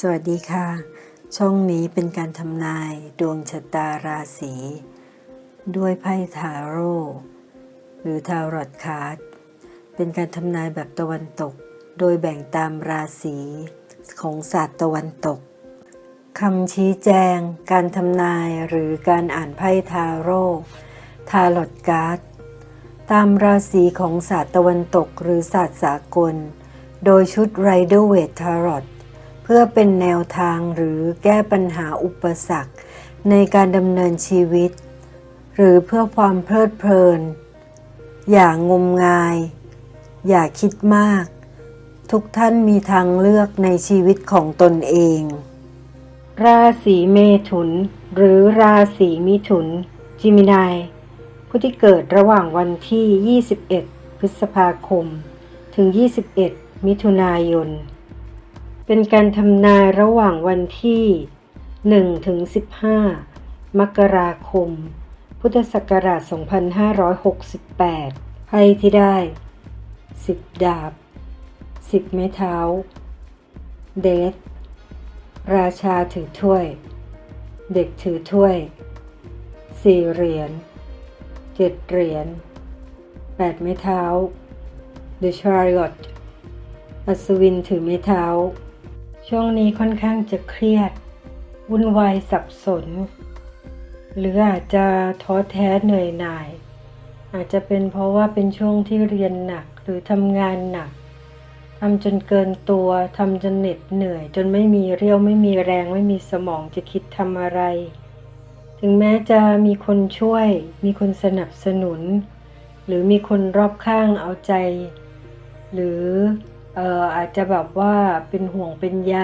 สวัสดีค่ะ ช่องนี้เป็นการทำนายดวงชะตาราศีด้วยไพ่ทาโร่หรือทารอตคาร์ดเป็นการทำนายแบบตะวันตก โดยแบ่งตามราศีของศาสตร์ตะวันตกคำชี้แจง การทำนายหรือการอ่านไพ่ทาโร่ทารอตการ์ดตามราศีของศาสตร์ตะวันตกหรือศาสตร์สากล โดยชุด Rider Waite Tarot เเพื่อเป็นแนวทางหรือแก้ปัญหาอุปสรรค ในการดำเนินชีวิต หรือเพื่อความเพลิดเพลิน อย่างงมงาย อย่าคิดมาก ทุกท่านมีทางเลือกในชีวิตของตนเอง ราศีเมถุน หรือราศีมิถุน จิมินายผู้ที่เกิดระหว่างวันที่ 21 พฤษภาคม ถึง 21 มิถุนายน เป็นการทำนายระหว่างวันที่1ถึง15 มกราคม พุทธศักราช 2568ไพ่ที่ได้ 10 ดาบ 10 ไม้เท้า เดธราชาถือถ้วย เด็กถือถ้วยสี่เหรียญเจ็ดเหรียญแปดไม้เท้า The Chariot อัศวินถือไม้เท้า ช่วงนี้ค่อนข้างจะเครียด วุ่นวายสับสน หรืออาจจะท้อแท้เหนื่อยหน่าย อาจจะเป็นเพราะว่าเป็นช่วงที่เรียนหนักหรือทำงานหนักทำจนเกินตัวทำจนเหน็ดเหนื่อย จนไม่มีเรี่ยวไม่มีแรงไม่มีสมองจะคิดทำอะไร ถึงแม้จะมีคนช่วย มีคนสนับสนุน หรือมีคนรอบข้างเอาใจ หรือ เอ่ออาจจะแบบว่าเป็นห่วงเป็นใย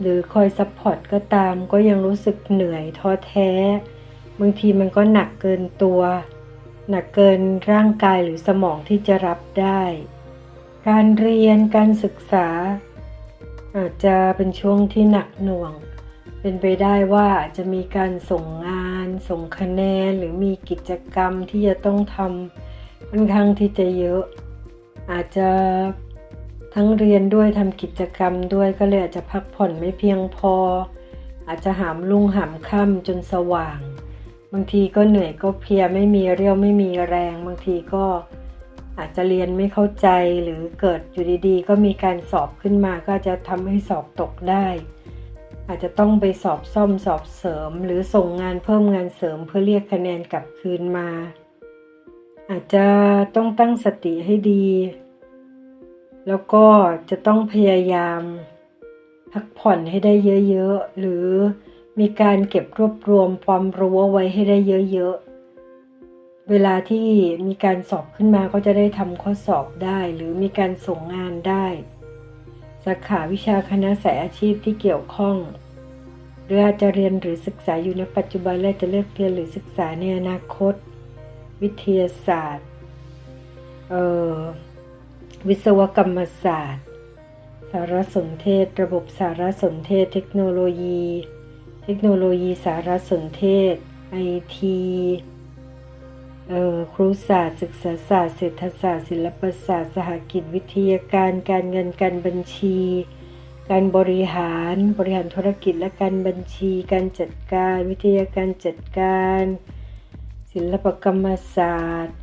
หรือคอยซัพพอร์ตก็ตามก็ยังรู้สึกเหนื่อยท้อแท้ บางทีมันก็หนักเกินตัว หนักเกินร่างกายหรือสมองที่จะรับได้ การเรียนการศึกษา อาจจะเป็นช่วงที่หนักหน่วง เป็นไปได้ว่าอาจจะมีการส่งงาน ส่งคะแนนหรือมีกิจกรรมที่จะต้องทำค่อนข้างที่จะเยอะ อาจจะ ทั้งเรียนด้วยทำกิจกรรมด้วยก็เลยอาจจะพักผ่อนไม่เพียงพอ อาจจะหามลุ่งหามค่ำจนสว่าง บางทีก็เหนื่อยก็เพลียไม่มีเรี่ยวไม่มีแรง บางทีก็อาจจะเรียนไม่เข้าใจหรือเกิดอยู่ดีๆ ก็มีการสอบขึ้นมาก็จะทำให้สอบตกได้ อาจจะต้องไปสอบซ่อมสอบเสริม หรือส่งงานเพิ่มงานเสริมเพื่อเรียกคะแนนกลับคืนมา อาจจะต้องตั้งสติให้ดี แล้วก็จะต้องพยายามพักผ่อนให้ได้เยอะๆ หรือมีการเก็บรวบรวมความรู้ไว้ให้ได้เยอะๆ เวลาที่มีการสอบขึ้นมาก็จะได้ทำข้อสอบได้ หรือมีการส่งงานได้สาขาวิชาคณะสายอาชีพที่เกี่ยวข้องหรืออาจจะเรียนหรือศึกษาอยู่ในปัจจุบันและจะเลือกเรียนหรือศึกษาในอนาคต วิทยาศาสตร์ เอ่อ วิศวกรรมศาสตร์ สารสนเทศ ระบบสารสนเทศ เทคโนโลยี เทคโนโลยีสารสนเทศไอทีเอ่อครุศาสตร์ ศึกษาศาสตร์ เศรษฐศาสตร์ ศิลปศาสตร์ สหกิจวิทยาการ การเงิน การบัญชี การบริหาร บริหารธุรกิจและการบัญชี การจัดการ วิทยาการจัดการ ศิลปกรรมศาสตร์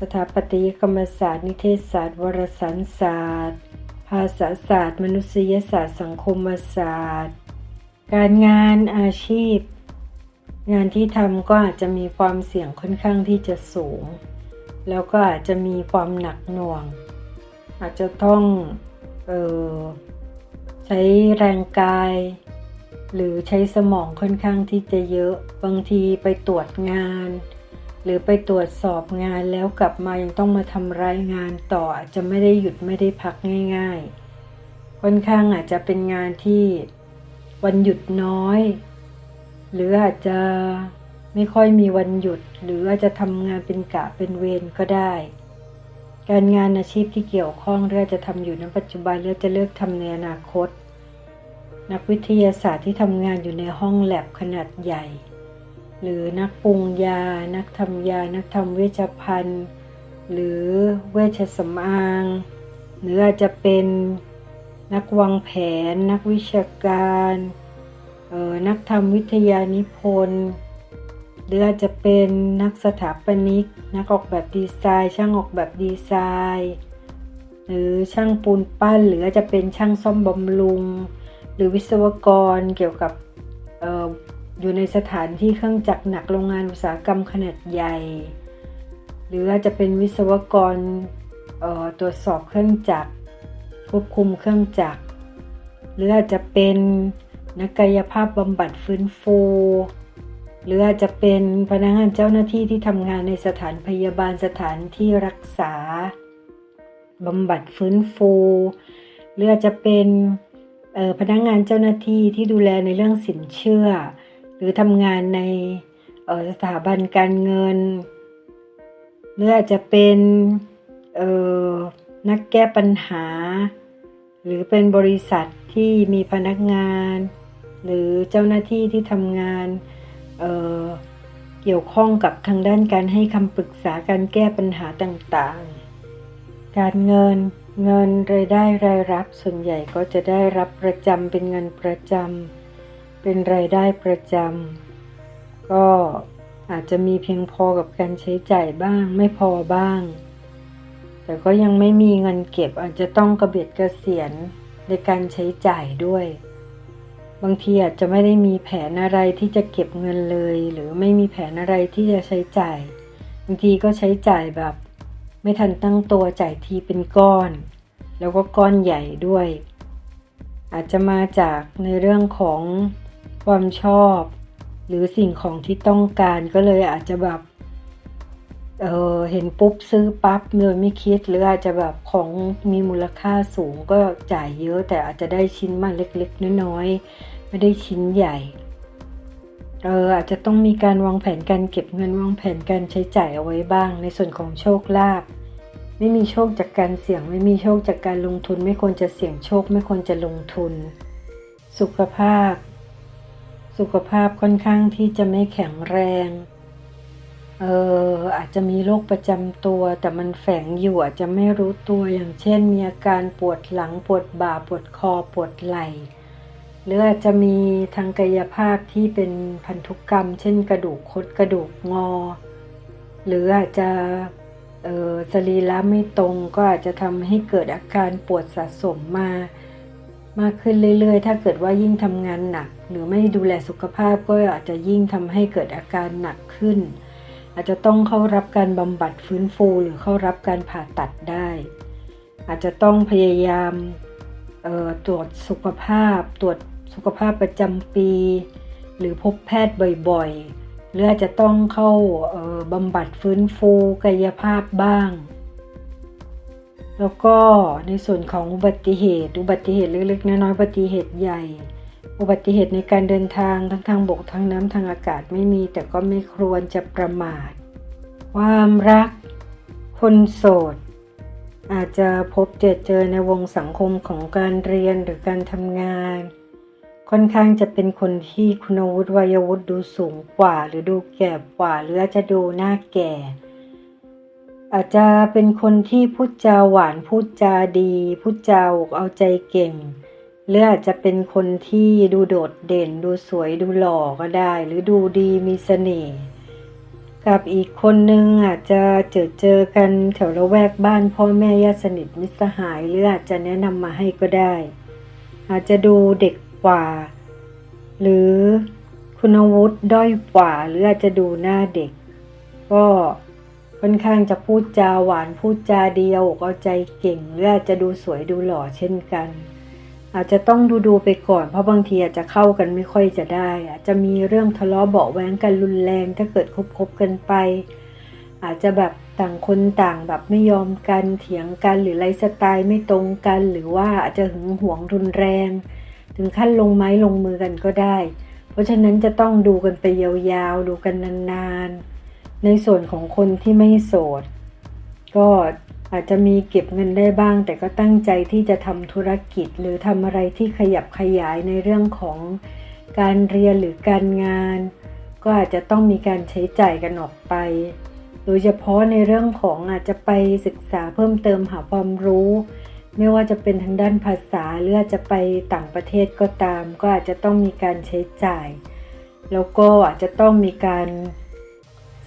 สถาปัตยกรรมศาสตร์ นิเทศศาสตร์ วารสารศาสตร์ ภาษาศาสตร์ มนุษยศาสตร์ สังคมศาสตร์ การงานอาชีพ งานที่ทำก็อาจจะมีความเสี่ยงค่อนข้างที่จะสูง แล้วก็อาจจะมีความหนักหน่วง อาจจะต้องออใช้แรงกาย หรือใช้สมองค่อนข้างที่จะเยอะ บางทีไปตรวจงาน หรือไปตรวจสอบงานแล้วกลับมายังต้องมาทำรายงานต่อจะไม่ได้หยุดไม่ได้พักง่ายๆ ค่อนข้างอาจจะเป็นงานที่วันหยุดน้อย หรืออาจจะไม่ค่อยมีวันหยุด หรืออาจจะทำงานเป็นกะเป็นเวรก็ได้ การงานอาชีพที่เกี่ยวข้องหรืออาจะทำอยู่ในปัจจุบันหรือจะเลือกทำในอนาคต นักวิทยาศาสตร์ที่ทำงานอยู่ในห้องแลบขนาดใหญ่ หรือนักปรุงยา นักทำยา นักทำเวชภัณฑ์ หรือเวชสำอาง หรืออาจจะเป็นนักวางแผน นักวิชาการเอ่อนักทำวิทยานิพนธ์หรืออาจจะเป็นนักสถาปนิก นักออกแบบดีไซน์ ช่างออกแบบดีไซน์ หรือช่างปูนปั้น หรืออาจจะเป็นช่างซ่อมบำรุง หรือวิศวกรเกี่ยวกับ อยู่ในสถานที่เครื่องจักรหนักโรงงานอุตสาหกรรมขนาดใหญ่ หรืออาจจะเป็นวิศวกรออตรวจสอบเครื่องจักรควบคุมเครื่องจักร หรืออาจจะเป็นนักกายภาพบำบัดฟื้นฟู หรืออาจจะเป็นพนักงานเจ้าหน้าที่ที่ทำงานในสถานพยาบาลสถานที่รักษาบำบัดฟื้นฟู หรืออาจจะเป็นออพนักงานเจ้าหน้าที่ที่ดูแลในเรื่องสินเชื่อ หรือทำงานในสถาบันการเงิน หรืออาจจะเป็นนักแก้ปัญหา หรือเป็นบริษัทที่มีพนักงาน หรือเจ้าหน้าที่ที่ทำงานเเกี่ยวข้องกับทางด้านการให้คำปรึกษาการแก้ปัญหาต่างๆ การเงินเงินรายได้รายรับส่วนใหญ่ก็จะได้รับประจำเป็นเงินประจำ เป็นรายได้ประจำก็อาจจะมีเพียงพอกับการใช้จ่ายบ้างไม่พอบ้าง แต่ก็ยังไม่มีเงินเก็บอาจจะต้องกระเบียดกระเสียนในการใช้จ่ายด้วย บางทีอาจจะไม่ได้มีแผนอะไรที่จะเก็บเงินเลย หรือไม่มีแผนอะไรที่จะใช้จ่าย บางทีก็ใช้จ่ายแบบ ไม่ทันตั้งตัวจ่ายทีเป็นก้อน แล้วก็ก้อนใหญ่ด้วย อาจจะมาจากในเรื่องของ ความชอบ หรือสิ่งของที่ต้องการก็เลยอาจจะแบบเออเห็นปุ๊บซื้อปั๊บเลยไม่คิด หรืออาจจะแบบของมีมูลค่าสูงก็จ่ายเยอะ แต่อาจจะได้ชิ้นมาเล็กๆน้อยๆไม่ได้ชิ้นใหญ่เอออาจจะต้องมีการวางแผนการเก็บเงินวางแผนการใช้จ่ายเอาไว้บ้าง ในส่วนของโชคลาภไม่มีโชคจากการเสี่ยง ไม่มีโชคจากการลงทุน ไม่ควรจะเสี่ยงโชค ไม่ควรจะลงทุน สุขภาพ สุขภาพค่อนข้างที่จะไม่แข็งแรง เอออาจจะมีโรคประจำตัว แต่มันแฝงอยู่อาจจะไม่รู้ตัวอย่างเช่น มีอาการปวดหลังปวดบ่าปวดคอปวดไหล่หรืออาจจะมีทางกายภาพที่เป็นพันธุกรรม เช่นกระดูกคดกระดูกงอ หรืออาจจะเออสรีระไม่ตรงก็อาจจะทำให้เกิดอาการปวดสะสมมา มากขึ้นเรื่อยๆ ถ้าเกิดว่ายิ่งทำงานหนัก หรือไม่ดูแลสุขภาพก็อาจจะยิ่งทำให้เกิดอาการหนักขึ้น อาจจะต้องเข้ารับการบำบัดฟื้นฟู หรือเข้ารับการผ่าตัดได้ อาจจะต้องพยายามตรวจสุขภาพ ตรวจสุขภาพประจำปี หรือพบแพทย์บ่อยๆ หรืออาจจะต้องเข้าบำบัดฟื้นฟูกายภาพบ้าง แล้วก็ในส่วนของอุบัติเหตุ อุบัติเหตุเล็กๆน้อยๆอุบัติเหตุใหญ่ อุบัติเหตุในการเดินทางทั้งทางบกทางน้ำทางอากาศไม่มี แต่ก็ไม่ควรจะประมาท ความรัก คนโสด อาจจะพบเจอเจอในวงสังคมของการเรียนหรือการทำงาน ค่อนข้างจะเป็นคนที่คุณวุฒิวัยวุฒิดูสูงกว่า หรือดูแก่กว่า หรืออาจจะดูหน้าแก่ อาจจะเป็นคนที่พูดจาหวานพูดจาดีพูดจาเอาใจเก่ง หรืออาจจะเป็นคนที่ดูโดดเด่น ดูสวยดูหล่อก็ได้ หรือดูดีมีเสน่ห์กับอีกคนนึงอาจจะเจอเจอกันแถวละแวกบ้านพ่อแม่ญาติสนิทมิตรสหายหรืออาจจะแนะนำมาให้ก็ได้ อาจจะดูเด็กกว่า หรือคุณวุฒิด้อยกว่า หรืออาจจะดูหน้าเด็ก ก็ ค่อนข้างจะพูดจาหวานพูดจาเดียวเอาใจเก่งหรืออาจจะดูสวยดูหล่อเช่นกัน อาจจะต้องดูดูไปก่อนเพราะบางทีอาจจะเข้ากันไม่ค่อยจะได้ อาจจะมีเรื่องทะเลาะเบาแว้งกันรุนแรงถ้าเกิดคบคบกันไป อาจจะแบบต่างคนต่างแบบไม่ยอมกันเถียงกันหรือไลฟ์สไตล์ไม่ตรงกัน หรือว่าอาจจะหึงหวงรุนแรง ถึงขั้นลงไม้ลงมือกันก็ได้ เพราะฉะนั้นจะต้องดูกันไปยาวๆดูกันนานๆ ในส่วนของคนที่ไม่โสด ก็อาจจะมีเก็บเงินได้บ้าง แต่ก็ตั้งใจที่จะทำธุรกิจ หรือทำอะไรที่ขยับขยายในเรื่องของการเรียนหรือการงาน ก็อาจจะต้องมีการใช้จ่ายกันออกไป โดยเฉพาะในเรื่องของอาจจะไปศึกษาเพิ่มเติมหาความรู้ ไม่ว่าจะเป็นทางด้านภาษาหรืออาจจะไปต่างประเทศก็ตาม ก็อาจจะต้องมีการใช้จ่าย แล้วก็อาจจะต้องมีการ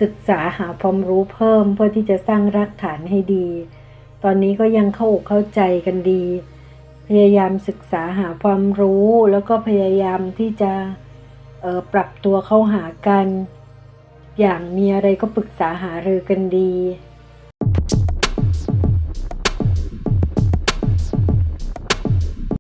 ศึกษาหาความรู้เพิ่มเพื่อที่จะสร้างรากฐานให้ดี ตอนนี้ก็ยังเข้าอกเข้าใจกันดี พยายามศึกษาหาความรู้แล้วก็พยายามที่จะออปรับตัวเข้าหากัน อย่างมีอะไรก็ปรึกษาหารือกันดี